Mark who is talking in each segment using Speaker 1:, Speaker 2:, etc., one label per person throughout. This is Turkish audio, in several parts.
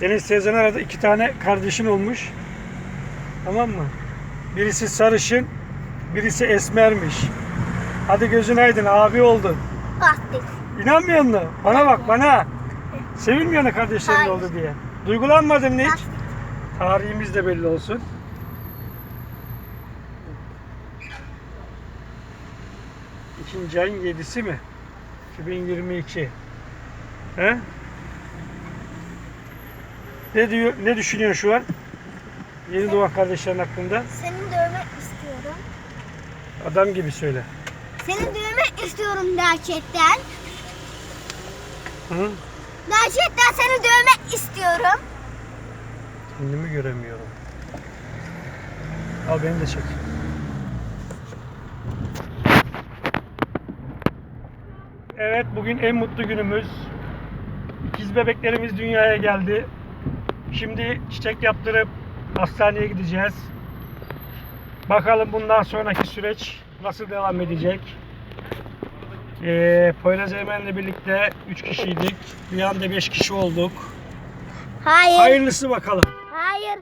Speaker 1: Deniz teyzen arada iki tane kardeşin olmuş. Tamam mı? Birisi sarışın, birisi esmermiş. Hadi gözün aydın abi oldu.
Speaker 2: Bastık.
Speaker 1: İnanmıyor musun? Bana bak bana. Sevilmiyor mu kardeşlerin
Speaker 2: Hayır.
Speaker 1: oldu diye. Duygulanmadın mı hiç? Tarihimiz de belli olsun. İkinci ayın yedisi mi? 2022. He? Ne diyor? Ne düşünüyorsun şu an? Yeni doğan kardeşlerin hakkında.
Speaker 2: Seni dövmek istiyorum.
Speaker 1: Adam gibi söyle.
Speaker 2: Seni dövmek istiyorum gerçekten.
Speaker 1: Hı?
Speaker 2: Gerçekten seni dövmek istiyorum.
Speaker 1: Kendimi göremiyorum. Al beni de çek. Evet bugün en mutlu günümüz. İkiz bebeklerimiz dünyaya geldi. Şimdi çiçek yaptırıp hastaneye gideceğiz. Bakalım bundan sonraki süreç nasıl devam edecek. Ee, Poyraz Eymen'le birlikte 3 kişiydik. Bir anda 5 kişi olduk.
Speaker 2: Hayır.
Speaker 1: Hayırlısı bakalım.
Speaker 2: Hayır.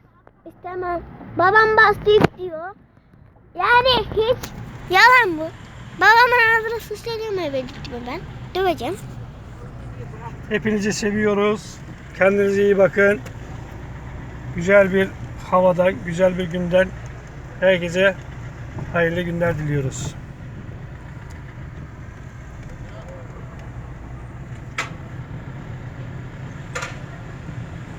Speaker 2: istemem. Babam bastık diyor. Yani hiç yalan bu. Babamın ağzını sıçrayacağım eve gittim ben. Döveceğim.
Speaker 1: Hepinizi seviyoruz. Kendinize iyi bakın. Güzel bir havadan, güzel bir günden herkese hayırlı günler diliyoruz.